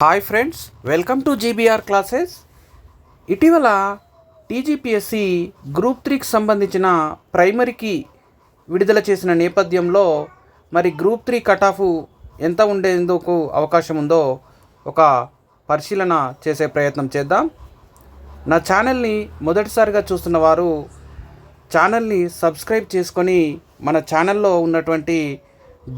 Hi friends welcome to GBR classes ఇటీవల TGPSC group త్రీకి సంబంధించిన ప్రైమరీకి విడుదల చేసిన నేపథ్యంలో మరి గ్రూప్ త్రీ కటాఫ్ ఎంత ఉండేందుకు అవకాశం ఉందో ఒక పరిశీలన చేసే ప్రయత్నం చేద్దాం. నా ఛానల్ని మొదటిసారిగా చూస్తున్న వారు ఛానల్ని సబ్స్క్రైబ్ చేసుకొని మన ఛానల్లో ఉన్నటువంటి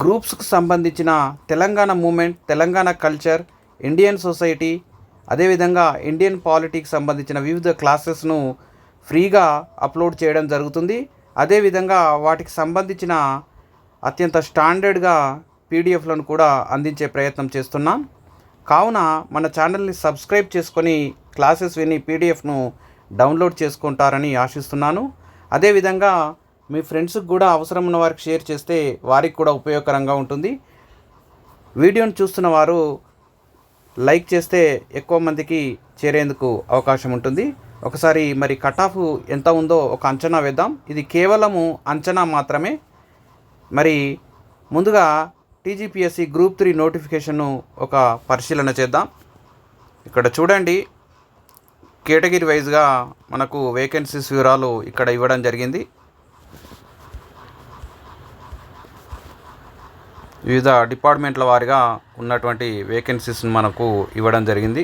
గ్రూప్స్కు సంబంధించిన Telangana movement Telangana culture Indian society అదేవిధంగా ఇండియన్ పాలిటిక్స్ సంబంధించిన వివిధ క్లాసెస్ను ఫ్రీగా అప్లోడ్ చేయడం జరుగుతుంది. అదేవిధంగా వాటికి సంబంధించిన అత్యంత స్టాండర్డ్గా పీడిఎఫ్లను కూడా అందించే ప్రయత్నం చేస్తున్నాం. కావున మన ఛానల్ని సబ్స్క్రైబ్ చేసుకొని క్లాసెస్ విని పీడిఎఫ్ను డౌన్లోడ్ చేసుకుంటారని ఆశిస్తున్నాను. అదేవిధంగా మీ ఫ్రెండ్స్కి కూడా అవసరం ఉన్న వారికి షేర్ చేస్తే వారికి కూడా ఉపయోగకరంగా ఉంటుంది. వీడియోను చూస్తున్న వారు లైక్ చేస్తే ఎక్కువ మందికి చేరేందుకు అవకాశం ఉంటుంది. ఒకసారి మరి కట్ ఆఫ్ ఎంత ఉందో ఒక అంచనా వేద్దాం. ఇది కేవలము అంచనా మాత్రమే. మరి ముందుగా టీజీపీఎస్సి గ్రూప్ త్రీ నోటిఫికేషన్ను ఒక పరిశీలన చేద్దాం. ఇక్కడ చూడండి. కేటగిరీ వైజ్గా మనకు వేకెన్సీస్ వివరాలు ఇక్కడ ఇవ్వడం జరిగింది. వివిధ డిపార్ట్మెంట్ల వారిగా ఉన్నటువంటి వేకెన్సీస్ని మనకు ఇవ్వడం జరిగింది.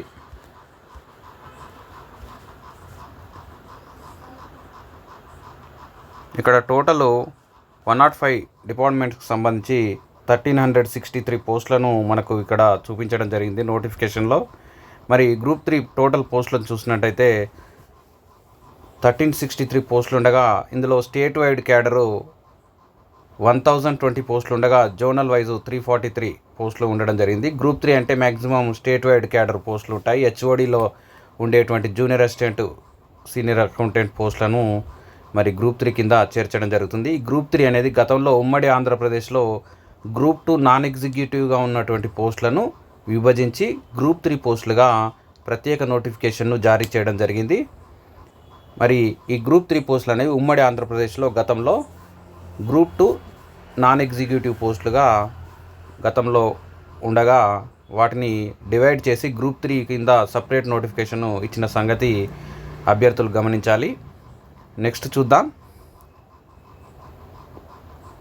ఇక్కడ total one nought oh five డిపార్ట్మెంట్స్కి సంబంధించి థర్టీన్ హండ్రెడ్ సిక్స్టీ త్రీ పోస్టులను మనకు ఇక్కడ చూపించడం జరిగింది నోటిఫికేషన్లో మరి గ్రూప్ త్రీ టోటల్ పోస్టులను చూసినట్టయితే థర్టీన్ సిక్స్టీ త్రీ పోస్టులు ఉండగా ఇందులో state wide cadre one thousand twenty పోస్టులు ఉండగా zonal wise three forty three పోస్టులు ఉండడం జరిగింది. గ్రూప్ త్రీ అంటే మ్యాక్సిమం స్టేట్ వైడ్ క్యాడర్ పోస్టులు ఉంటాయి. హెచ్ఓడిలో ఉండేటువంటి జూనియర్ అసిస్టెంట్ సీనియర్ అకౌంటెంట్ పోస్టులను మరి గ్రూప్ త్రీ కింద చేర్చడం జరుగుతుంది. ఈ గ్రూప్ త్రీ అనేది గతంలో ఉమ్మడి ఆంధ్రప్రదేశ్లో గ్రూప్ టూ నాన్ ఎగ్జిక్యూటివ్గా ఉన్నటువంటి పోస్టులను విభజించి గ్రూప్ త్రీ పోస్టులుగా ప్రత్యేక నోటిఫికేషన్ను జారీ చేయడం జరిగింది. మరి ఈ గ్రూప్ త్రీ పోస్టులు అనేవి ఉమ్మడి ఆంధ్రప్రదేశ్లో గతంలో గ్రూప్ టూ నాన్ ఎగ్జిక్యూటివ్ పోస్టులుగా గతంలో ఉండగా వాటిని డివైడ్ చేసి గ్రూప్ త్రీ కింద సపరేట్ నోటిఫికేషన్ ఇచ్చిన సంగతి అభ్యర్థులు గమనించాలి. నెక్స్ట్ చూద్దాం.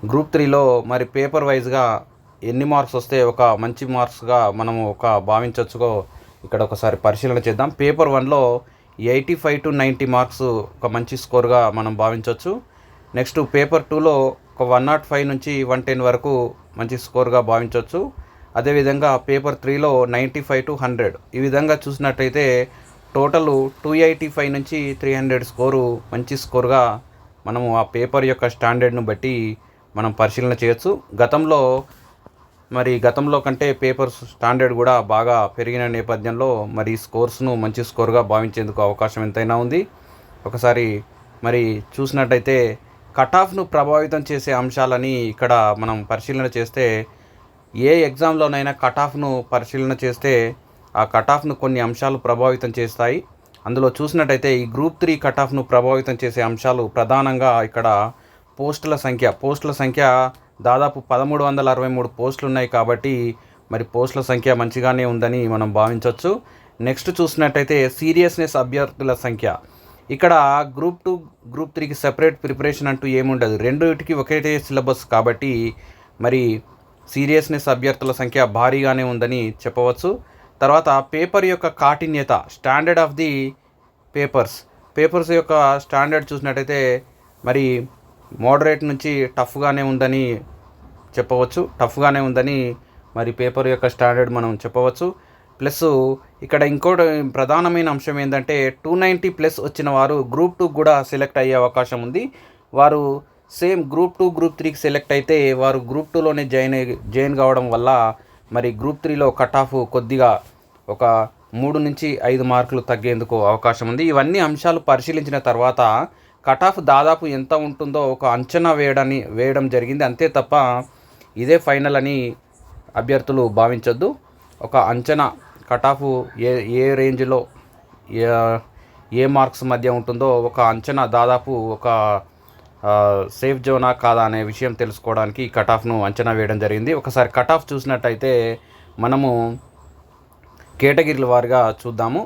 గ్రూప్ త్రీలో మరి పేపర్ వైజ్గా ఎన్ని మార్క్స్ వస్తే ఒక మంచి మార్క్స్గా మనము ఒక భావించవచ్చుకో ఇక్కడ ఒకసారి పరిశీలన చేద్దాం. పేపర్ వన్లో eighty five to ninety marks ఒక మంచి స్కోర్గా మనం భావించవచ్చు. నెక్స్ట్ పేపర్ టూలో ఒక వన్ నాట్ ఫైవ్ నుంచి వన్ టెన్ వరకు మంచి స్కోర్గా భావించవచ్చు అదేవిధంగా పేపర్ త్రీలో నైంటీ ఫైవ్ టు హండ్రెడ్. ఈ విధంగా చూసినట్టయితే టోటల్ టూ ఎయిటీ ఫైవ్ నుంచి త్రీ హండ్రెడ్ స్కోరు మంచి స్కోర్గా మనము ఆ పేపర్ యొక్క స్టాండర్డ్ను బట్టి మనం పరిశీలన చేయొచ్చు. గతంలో మరి గతంలో కంటే పేపర్ స్టాండర్డ్ కూడా బాగా పెరిగిన నేపథ్యంలో మరి స్కోర్స్ను మంచి స్కోర్గా భావించేందుకు అవకాశం ఎంతైనా ఉంది. ఒకసారి మరి చూసినట్టయితే కటాఫ్ను ప్రభావితం చేసే అంశాలని ఇక్కడ మనం పరిశీలన చేస్తే ఏ ఎగ్జామ్లోనైనా కటాఫ్ను పరిశీలన చేస్తే ఆ కటాఫ్ను కొన్ని అంశాలు ప్రభావితం చేస్తాయి. అందులో చూసినట్టయితే ఈ గ్రూప్ త్రీ కటాఫ్ను ప్రభావితం చేసే అంశాలు ప్రధానంగా ఇక్కడ పోస్టుల సంఖ్య. పోస్టుల సంఖ్య దాదాపు పదమూడు వందల అరవై మూడు పోస్టులు ఉన్నాయి కాబట్టి మరి పోస్టుల సంఖ్య మంచిగానే ఉందని మనం భావించవచ్చు నెక్స్ట్ చూసినట్టయితే సీరియస్నెస్ అభ్యర్థుల సంఖ్య. ఇక్కడ గ్రూప్ టూ గ్రూప్ త్రీకి సెపరేట్ ప్రిపరేషన్ అంటూ ఏముండదు. రెండుటికి ఒకటే సిలబస్ కాబట్టి మరి సీరియస్నెస్ అభ్యర్థుల సంఖ్య భారీగానే ఉందని చెప్పవచ్చు. తర్వాత పేపర్ యొక్క కాఠిన్యత standard of the papers papers యొక్క స్టాండర్డ్ చూసినట్టయితే మరి మోడరేట్ నుంచి టఫ్గానే ఉందని చెప్పవచ్చు. టఫ్గానే ఉందని మరి పేపర్ యొక్క స్టాండర్డ్ మనం చెప్పవచ్చు. ప్లస్ ఇక్కడ ఇంకోటి ప్రధానమైన అంశం ఏంటంటే టూ నైంటీ ప్లస్ వచ్చిన వారు గ్రూప్ టూ కూడా సెలెక్ట్ అయ్యే అవకాశం ఉంది. వారు సేమ్ గ్రూప్ టూ గ్రూప్ త్రీకి సెలెక్ట్ అయితే వారు గ్రూప్ టూలోనే జాయిన్ జాయిన్ కావడం వల్ల మరి గ్రూప్ త్రీలో కట్ ఆఫ్ కొద్దిగా ఒక మూడు నుంచి ఐదు మార్కులు తగ్గేందుకు అవకాశం ఉంది. ఇవన్నీ అంశాలు పరిశీలించిన తర్వాత కట్ ఆఫ్ దాదాపు ఎంత ఉంటుందో ఒక అంచనా వేయడాన్ని వేయడం జరిగింది. అంతే తప్ప ఇదే ఫైనల్ అని అభ్యర్థులు భావించొద్దు. ఒక అంచనా కట్ ఆఫ్ ఏ ఏ రేంజ్లో ఏ మార్క్స్ మధ్య ఉంటుందో ఒక అంచనా దాదాపు ఒక సేఫ్ జోనా కాదా అనే విషయం తెలుసుకోవడానికి కట్ ఆఫ్ను అంచనా వేయడం జరిగింది. ఒకసారి కట్ ఆఫ్ చూసినట్టయితే మనము కేటగిరీల వారిగా చూద్దాము.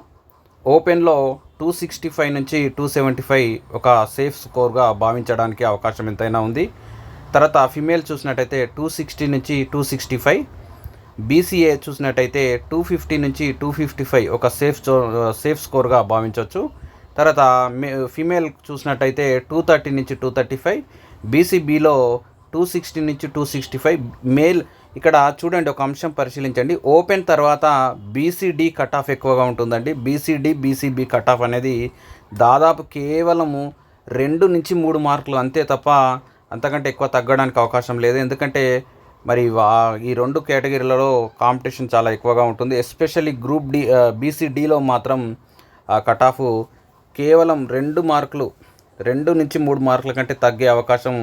ఓపెన్లో టూ సిక్స్టీ ఫైవ్ నుంచి టూ సెవెంటీ ఫైవ్ ఒక సేఫ్ స్కోర్గా భావించడానికి అవకాశం ఎంతైనా ఉంది. తర్వాత ఫిమేల్ చూసినట్టయితే టూ సిక్స్టీ నుంచి టూ సిక్స్టీ ఫైవ్. బీసీఏ చూసినట్టయితే టూ ఫిఫ్టీ నుంచి టూ ఫిఫ్టీ ఫైవ్ ఒక సేఫ్ సేఫ్ స్కోర్గా భావించవచ్చు. తర్వాత ఫీమేల్ చూసినట్టయితే టూ థర్టీ నుంచి టూ థర్టీ ఫైవ్ బీసీబీలో టూ సిక్స్టీ నుంచి టూ సిక్స్టీ ఫైవ్ మేల్ ఇక్కడ చూడండి ఒక అంశం పరిశీలించండి. ఓపెన్ తర్వాత బీసీడీ కట్ ఆఫ్ ఎక్కువగా ఉంటుందండి. బీసీడీ బీసీబీ కట్ ఆఫ్ అనేది దాదాపు కేవలము రెండు నుంచి మూడు మార్కులు అంతే తప్ప అంతకంటే ఎక్కువ తగ్గడానికి అవకాశం లేదు. ఎందుకంటే మరి వా- ఈ రెండు కేటగిరీలలో కాంపిటీషన్ చాలా ఎక్కువగా ఉంటుంది. ఎస్పెషల్లీ గ్రూప్ డి బీసీడీలో మాత్రం కట్ ఆఫ్ కేవలం రెండు మార్కులు రెండు నుంచి మూడు మార్కుల కంటే తగ్గే అవకాశం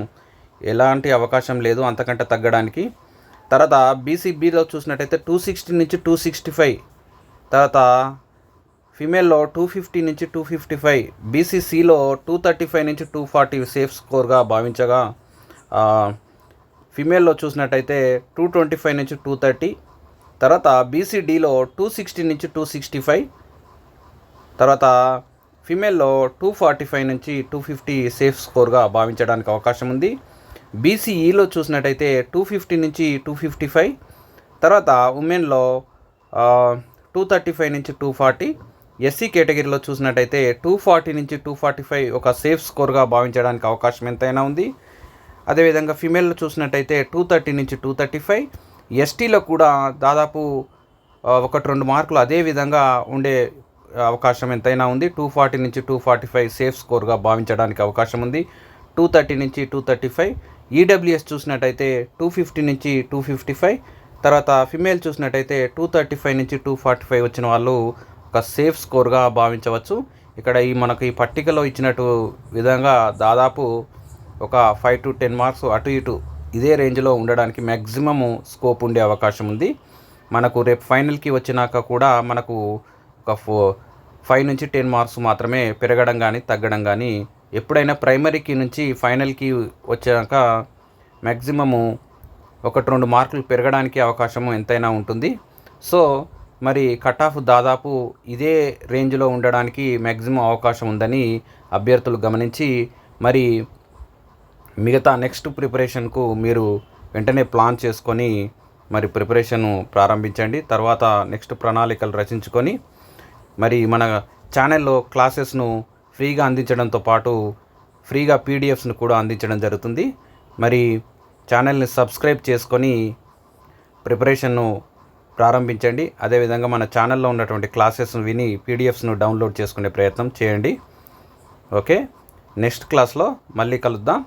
ఎలాంటి అవకాశం లేదు అంతకంటే తగ్గడానికి. తర్వాత బీసీబీలో చూసినట్టయితే టూ సిక్స్టీ నుంచి టూ సిక్స్టీ ఫైవ్ తర్వాత ఫిమేల్లో టూ ఫిఫ్టీ నుంచి టూ ఫిఫ్టీ ఫైవ్ బీసీసీలో టూ థర్టీ ఫైవ్ నుంచి టూ ఫార్టీ సేఫ్ స్కోర్గా భావించగా ఫిమేల్లో చూసినట్టయితే టూ ట్వంటీ ఫైవ్ నుంచి టూ థర్టీ తర్వాత బీసీడీలో టూ సిక్స్టీ నుంచి టూ సిక్స్టీ ఫైవ్ తర్వాత ఫిమేల్లో టూ ఫార్టీ ఫైవ్ నుంచి టూ ఫిఫ్టీ సేఫ్ స్కోర్గా భావించడానికి అవకాశం ఉంది. బీసీఈలో చూసినట్టయితే టూ ఫిఫ్టీ నుంచి టూ ఫిఫ్టీ ఫైవ్ తర్వాత ఉమెన్లో టూ థర్టీ ఫైవ్ నుంచి టూ ఫార్టీ ఎస్సీ కేటగిరీలో చూసినట్టయితే టూ ఫార్టీ నుంచి టూ ఫార్టీ ఫైవ్ ఒక సేఫ్ స్కోర్గా భావించడానికి అవకాశం ఎంతైనా ఉంది. అదేవిధంగా ఫిమేల్లో చూసినట్టయితే టూ థర్టీ నుంచి టూ థర్టీ ఫైవ్ ఎస్టీలో కూడా దాదాపు ఒకటి రెండు మార్కులు అదే విధంగా ఉండే అవకాశం ఎంతైనా ఉంది. టూ ఫార్టీ నుంచి టూ ఫార్టీ ఫైవ్ సేఫ్ స్కోర్గా భావించడానికి అవకాశం ఉంది. టూ థర్టీ నుంచి టూ థర్టీ ఫైవ్ ఈడబ్ల్యూఎస్ చూసినట్టయితే టూ ఫిఫ్టీ నుంచి టూ ఫిఫ్టీ ఫైవ్ తర్వాత ఫిమేల్ చూసినట్టయితే టూ థర్టీ ఫైవ్ నుంచి టూ ఫార్టీ ఫైవ్ వచ్చిన వాళ్ళు ఒక సేఫ్ స్కోర్గా భావించవచ్చు. ఇక్కడ ఈ మనకు ఈ పట్టికలో ఇచ్చినట్టు విధంగా దాదాపు ఒక ఫైవ్ టు టెన్ మార్క్స్ అటు ఇటు ఇదే రేంజ్లో ఉండడానికి మ్యాక్సిమము స్కోప్ ఉండే అవకాశం ఉంది. మనకు రేపు ఫైనల్కి వచ్చినాక కూడా మనకు ఒక ఫో ఫైవ్ నుంచి టెన్ మార్క్స్ మాత్రమే పెరగడం కానీ తగ్గడం కానీ ఎప్పుడైనా ప్రైమరీకి నుంచి ఫైనల్కి వచ్చాక మ్యాక్సిమము ఒకటి రెండు మార్కులు పెరగడానికి అవకాశము ఎంతైనా ఉంటుంది. సో మరి కట్ ఆఫ్ దాదాపు ఇదే రేంజ్లో ఉండడానికి మ్యాక్సిమం అవకాశం ఉందని అభ్యర్థులు గమనించి మరి మిగతా నెక్స్ట్ ప్రిపరేషన్కు మీరు వెంటనే ప్లాన్ చేసుకొని మరి ప్రిపరేషన్ ప్రారంభించండి. తర్వాత నెక్స్ట్ ప్రణాళికలు రచించుకొని మరి మన ఛానల్లో క్లాసెస్ను ఫ్రీగా అందించడంతో పాటు ఫ్రీగా పీడిఎఫ్స్ను కూడా అందించడం జరుగుతుంది. మరి ఛానల్ని సబ్స్క్రైబ్ చేసుకొని ప్రిపరేషన్ను ప్రారంభించండి. అదేవిధంగా మన ఛానల్లో ఉన్నటువంటి క్లాసెస్ను విని పీడిఎఫ్స్ను డౌన్లోడ్ చేసుకునే ప్రయత్నం చేయండి. ఓకే నెక్స్ట్ క్లాస్లో మళ్ళీ కలుద్దాం.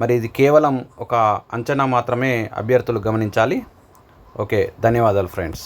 మరి ఇది కేవలం ఒక అంచనా మాత్రమే అభ్యర్థులు గమనించాలి. ఓకే ధన్యవాదాలు ఫ్రెండ్స్